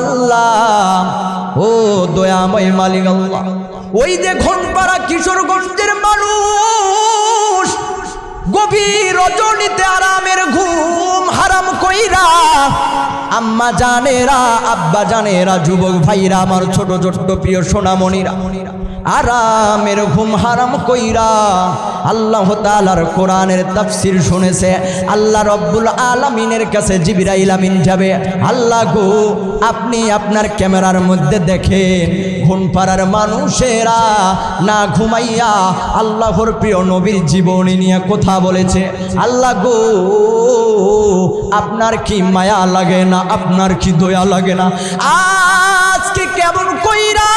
আল্লাহ, ও দয়াময় মালিক আল্লাহ, ওই যে ঘনপাড়া কিশোরগঞ্জের মানুষ, গভীর রজনীতে আরামের ঘুম হারাম কইরা, আম্মা জানেরা, আব্বা জানেরা, যুবক ভাইরা, আমার ছোট ছোট্ট প্রিয় সোনামণিরা। আরামের ঘুম হারাম কইরা আল্লাহ তালার কোরআনের তাফসির শুনেছে। আল্লাহ রব্বুল আলামিনের কাছে জিবিরাইল আমিন যাবে। আল্লাহ গো, আপনি আপনার ক্যামেরার মধ্যে দেখেন, ঘুম পাড়ার মানুষেরা না ঘুমাইয়া আল্লাহর প্রিয় নবীর জীবনী নিয়ে কথা বলেছে। আল্লাহ গো, আপনার কি মায়া লাগে না, আপনার কি দয়া লাগে না? আজকে কেমন কইরা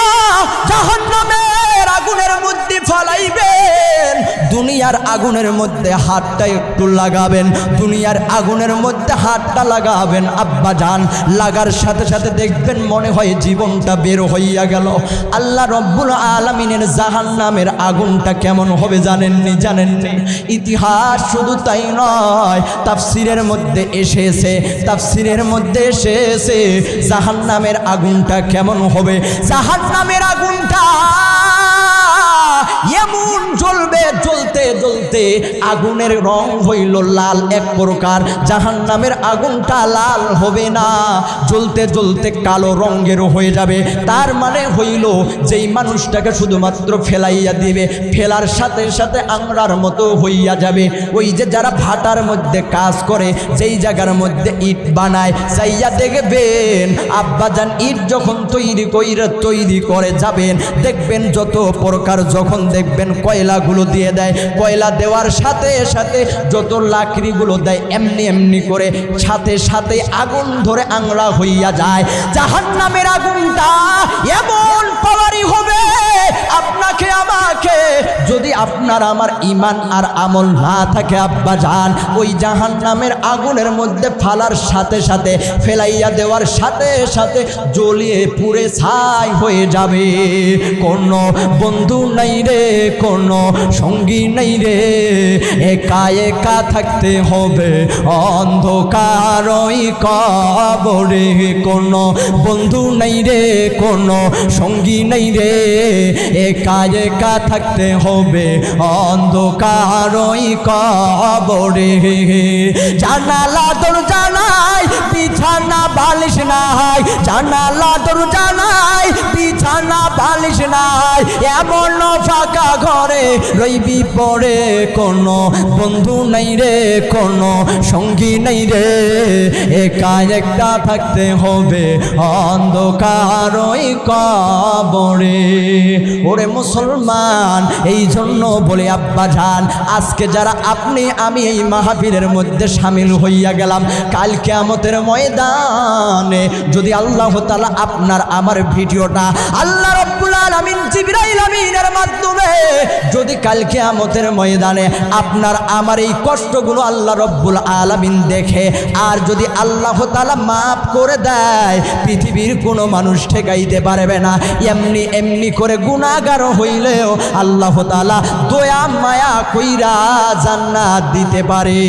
দুনিয়ার আগুনের মধ্যে হাতটা একটু লাগাবেন, দুনিয়ার আগুনের মধ্যে হাতটা লাগাবেন। আব্বা যান, লাগার সাথে সাথে দেখবেন মনে হয় জীবনটা বের হইয়া গেল। আল্লাহ রব্বুল আলমিনের জাহান নামের আগুনটা কেমন হবে জানেননি? জানেননি? ইতিহাস শুধু তাই নয়, তাফসিরের মধ্যে এসেছে, তাফসিরের মধ্যে এসেছে জাহান নামের আগুনটা কেমন হবে? জাহান নামের আগুনটা এমন জ্বলতে জ্বলতে আগুনের রং হইল লাল এক প্রকার। জাহান নামের আগুনটা লাল হবে না। জ্বলতে জ্বলতে কালো রঙের হয়ে যাবে। তার মানে হইল যেই মানুষটাকে শুধুমাত্র ফেলাইয়া দিবে, ফেলার সাথে সাথে আমরার মতো হইয়া যাবে। ওই যে যারা ভাটার মধ্যে কাজ করে, যেই জায়গার মধ্যে ইট বানায় চাইয়া দেখবেন আব্বাজান ইট যখন তৈরি কইরে তৈরি করে যাবেন, দেখবেন যত প্রকার, যখন দেখবেন কয়লাগুলো দিয়ে দেয়। কয়লা দেওয়ার সাথে সাথে যত লাকড়িগুলো দেয়, এমনি এমনি করে সাথে সাথে আগুন ধরে আংড়া হইয়া যায়। জাহান নামের আগুনটা এমন পাওয়ারই হবে। আপনাকে যদি আপনার আমার ইমান আর আমল না থাকে, আব্বা যান ওই জাহান নামের আগুনের মধ্যে ফালার সাথে সাথে, ফেলাইয়া দেওয়ার সাথে সাথে জ্বলিয়ে পুড়ে ছাই হয়ে যাবে। কোনো বন্ধু নাই রে, কোনো সঙ্গী নাই রে। একা একা থাকতে হবে, অন্ধকার ওই কবরে। কোনো বন্ধু নাই রে, কোনো সঙ্গী নাই রে। একা একা থাকতে হবে অন্ধকার ওই কবরে। জানালা তোর জানাই বিছানা বালিশ নাই। জানালা তোর জানাই বিছানা বালিশ নাই এমন ফাঁকা ঘরে রইবি পড়ে কোনো বন্ধু নাই রে, কোনো সঙ্গী নাই রে। একা একটা থাকতে হবে অন্ধকার ওই কবরে। ওরে মুসলমান, এই জন্য বলে আব্বা যান আজকে যারা আপনি, আমি এই মাহফিলের মধ্যে সামিল হইয়া গেলাম, কাল কেমতের ময়দানে যদি আল্লাহ তালা আপনার, আমার ভিডিওটা আল্লাহ আলামিন জিবরাইল আমিনের মাধ্যমে যদি কালকে আমতের ময়দানে আপনার আমার এই কষ্টগুলো আল্লাহ রব্বুল আলামিন দেখে আর যদি আল্লাহ তালা মাফ করে দেয়, পৃথিবীর কোনো মানুষ ঠেকাইতে পারবে না। এমনি এমনি করে গুণাগার হইলেও আল্লাহ তালা দয়া, মায়া কইরা জান্নাত দিতে পারে।